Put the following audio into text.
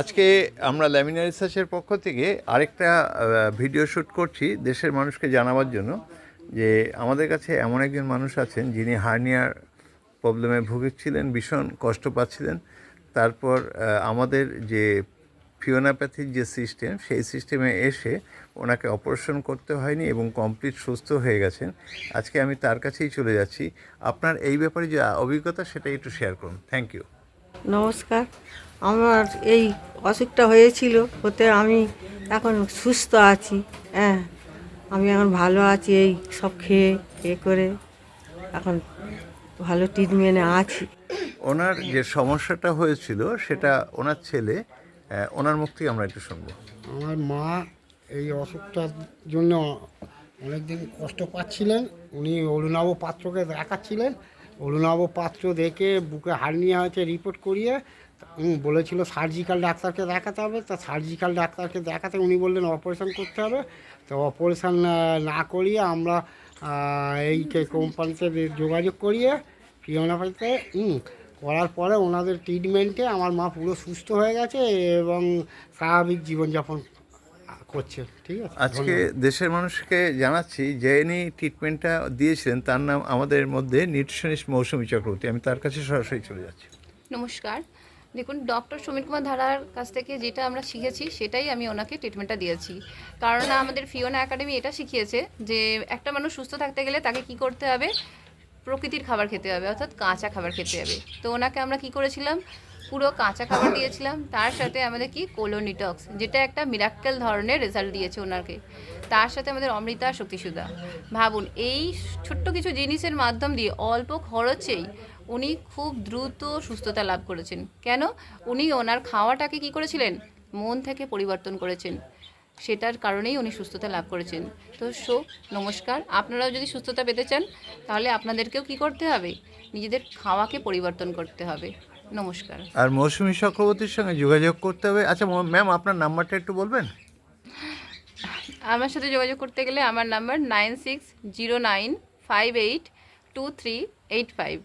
আজকে আমরা ল্যামিনা রিসার্চের পক্ষ থেকে আরেকটা ভিডিও শ্যুট করছি দেশের মানুষকে জানাবার জন্য যে আমাদের কাছে এমন একজন মানুষ আছেন যিনি হার্নিয়ার প্রবলেমে ভুগেছিলেন, ভীষণ কষ্ট পাচ্ছিলেন। তারপর আমাদের যে ফিওনাপ্যাথির যে সিস্টেম, সেই সিস্টেমে এসে ওনাকে অপারেশন করতে হয়নি এবং কমপ্লিট সুস্থ হয়ে গেছেন। আজকে আমি তার কাছেই চলে যাচ্ছি। আপনার এই ব্যাপারে যে অভিজ্ঞতা সেটা একটু শেয়ার করুন। Thank you. নমস্কার। আমার এই অসুখটা হয়েছিল হতে আমি এখন সুস্থ আছি হ্যাঁ। আমি এখন ভালো আছি এই সব খেয়ে এ করে এখন ভালো ট্রিটমেন্টে আছি। ওনার যে সমস্যাটা হয়েছিল সেটা ওনার ছেলে ওনার মুখ থেকে আমরা একটু শুনব। আমার মা এই অসুখটার জন্য অনেকদিন কষ্ট পাচ্ছিলেন উনি অরুণাব পাত্রকে দেখাচ্ছিলেন অরুণাব পাত্র দেখে বুকে হার্নিয়া হয়েছে রিপোর্ট করিয়ে বলেছিল সার্জিক্যাল ডাক্তারকে দেখাতে হবে। তা সার্জিক্যাল ডাক্তারকে দেখাতে উনি বললেন অপারেশন করতে হবে। তো অপারেশন না করিয়ে আমরা এই কোম্পানিতে যোগাযোগ করিয়ে ফিওনাফাইতে করার পরে ওনাদের ট্রিটমেন্টে আমার মা পুরো সুস্থ হয়ে গেছে এবং স্বাভাবিক জীবনযাপন করছে ঠিক আছে? আজকে দেশের মানুষকে জানাচ্ছি যে ইনি ট্রিটমেন্টটা দিয়েছিলেন তার নাম আমাদের মধ্যে নিউট্রিশনিস্ট মৌসুমী চক্রবর্তী। আমি তার কাছে সরাসরি চলে যাচ্ছি। নমস্কার। দেখুন ডক্টর সমীর কুমার ধারার কাছ থেকে যেটা আমরা শিখেছি সেটাই আমি ওনাকে ট্রিটমেন্টটা দিয়েছি। কারণ আমাদের ফিওনা একাডেমি এটা শিখিয়েছে যে একটা মানুষ সুস্থ থাকতে গেলে তাকে কি করতে হবে? প্রকৃতির খাবার খেতে হবে অর্থাৎ কাঁচা খাবার খেতে হবে। তো ওনাকে আমরা কি করেছিলাম? পুরো কাঁচা খাবার দিয়েছিলাম, তার সাথে আমাদের কি? কোলোনিটক্স যেটা একটা মিরাক্কেল ধরনের রেজাল্ট দিয়েছে ওনাকে। তার সাথে আমাদের অমৃতা শক্তিসুধা। ভাবুন, এই ছোট্ট কিছু জিনিসের মাধ্যম দিয়ে অল্প খরচেই উনি খুব দ্রুত সুস্থতা লাভ করেছেন। কেন? উনি ওনার খাওয়াটাকে কি করেছিলেন? মন থেকে পরিবর্তন করেছেন। সেটার কারণেই উনি সুস্থতা লাভ করেছেন। তো সো, নমস্কার। আপনারাও যদি সুস্থতা পেতে চান, তাহলে আপনাদেরকেও কি করতে হবে? নিজেদের খাওয়াকে পরিবর্তন করতে হবে। নমস্কার। আর মৌসুমী চক্রবর্তীর সঙ্গে যোগাযোগ করতে হবে। আচ্ছা ম্যাম আপনার নাম্বারটা একটু বলবেন? আমার সাথে যোগাযোগ করতে গেলে আমার number nine six zero nine five eight two three eight five.